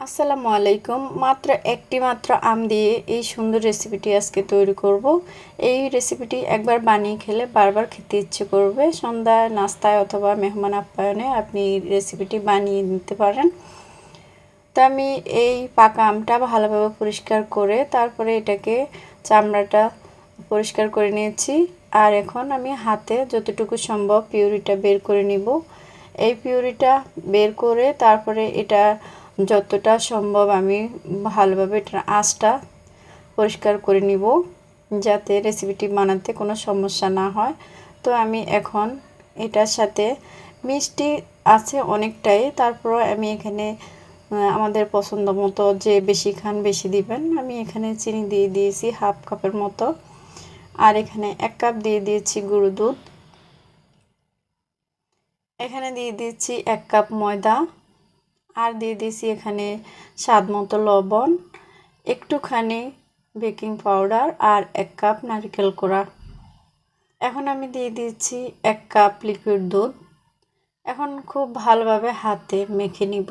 আসসালামু আলাইকুম। মাত্র একটি মাত্র আম দিয়ে এই সুন্দর রেসিপিটি আজকে তৈরি করব। এই রেসিপিটি একবার বানিয়ে খেলে বারবার খেতে ইচ্ছে করবে। সন্ধ্যায় নাস্তায় অথবা মেহমান আপ্যায়নে আপনি রেসিপিটি বানিয়ে নিতে পারেন। তো আমি এই পাকা আমটা ভালোভাবে পরিষ্কার করে তারপরে এটাকে চামড়াটা পরিষ্কার করে নিয়েছি। আর এখন আমি হাতে যতটুকু সম্ভব পিউরিটা বের করে নিব। এই পিউরিটা বের করে তারপরে এটা যতটা সম্ভব আমি ভালোভাবে আঁচটা পরিষ্কার করে নিব, যাতে রেসিপিটি বানাতে কোনো সমস্যা না হয়। তো আমি এখন এটার সাথে মিষ্টি আছে অনেকটাই তারপর আমি এখানে আমাদের পছন্দ মতো যে বেশি খান বেশি দিবেন, আমি এখানে চিনি দিয়ে দিয়েছি হাফ কাপের মতো। আর এখানে এক কাপ দিয়ে দিয়েছি গুঁড়ো দুধ। এখানে দিয়ে দিচ্ছি এক কাপ ময়দা। আর দিয়ে দিয়েছি এখানে স্বাদ মতো লবণ, একটুখানি বেকিং পাউডার আর এক কাপ নারকেল কোড়া। এখন আমি দিয়ে দিচ্ছি এক কাপ লিকুইড দুধ। এখন খুব ভালোভাবে হাতে মেখে নিব।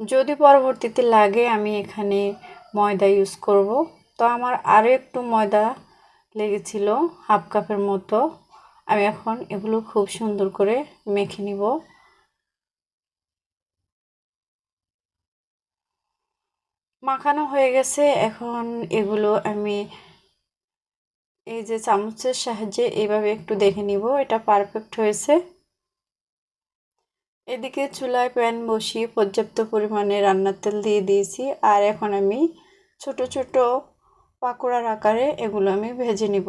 যদি পরবর্তীতে লাগে আমি এখানে ময়দা ইউজ করব। তো আমার আরও একটু ময়দা লেগেছিল, হাফ কাপের মতো। আমি এখন এগুলো খুব সুন্দর করে মেখে নিব। মাখানো হয়ে গেছে। এখন এগুলো আমি এই যে চামচের সাহায্যে এইভাবে একটু দেখে নিব, এটা পারফেক্ট হয়েছে। এদিকে চুলায় প্যান বসিয়ে পর্যাপ্ত পরিমাণে রান্নার তেল দিয়ে দিয়েছি। আর এখন আমি ছোট ছোট পাকোড়ার আকারে এগুলো আমি ভেজে নিব।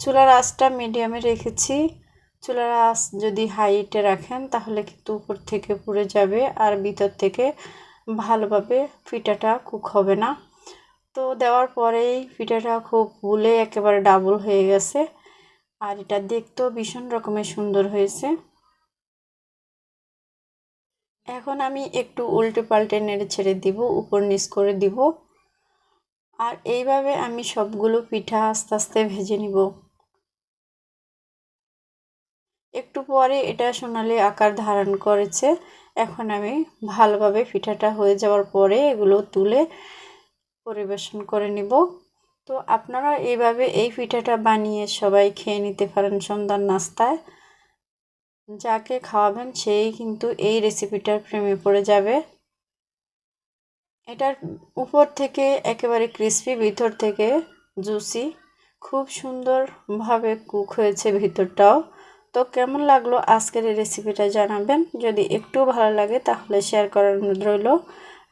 চুলার আঁচটা মিডিয়ামে রেখেছি। চুলার আঁচ যদি হাইটে রাখেন, তাহলে কিন্তু উপর থেকে পুড়ে যাবে আর ভিতর থেকে ভালোভাবে পিঠাটা কুক হবে না। তো দেওয়ার পরেই পিঠাটা খুব ফুলে একেবারে ডাবল হয়ে গেছে। আর এটা দেখতেও ভীষণ রকমের সুন্দর হয়েছে। এখন আমি একটু উল্টে পাল্টে নেড়ে ছেড়ে দিব, উপর নিচ করে দিব। আর এইভাবে আমি সবগুলো পিঠা আস্তে আস্তে ভেজে নিব। একটু পরে এটা সোনালি আকার ধারণ করেছে। এখন আমি ভালোভাবে পিঠাটা হয়ে যাওয়ার পরে এগুলো তুলে পরিবেশন করে নিব। তো আপনারা এইভাবে এই পিঠাটা বানিয়ে সবাই খেয়ে নিতে পারেন সন্ধ্যার নাস্তায়। যাকে খাওয়াবেন সেই কিন্তু এই রেসিপিটার প্রেমে পড়ে যাবে। এটার উপর থেকে একেবারে ক্রিসপি ভিতর থেকে জুসি খুব সুন্দরভাবে কুক হয়েছে ভিতরটাও। তো কেমন লাগল আজকের এই রেসিপিটা জানাবেন? যদি একটু ভালো লাগে তাহলে শেয়ার করার অনুরোধ রইল।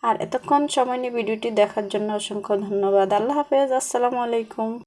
আর এতক্ষণ সময় নিয়ে ভিডিওটি দেখার জন্য অসংখ্য ধন্যবাদ। আল্লাহ হাফেজ, আসসালামু আলাইকুম।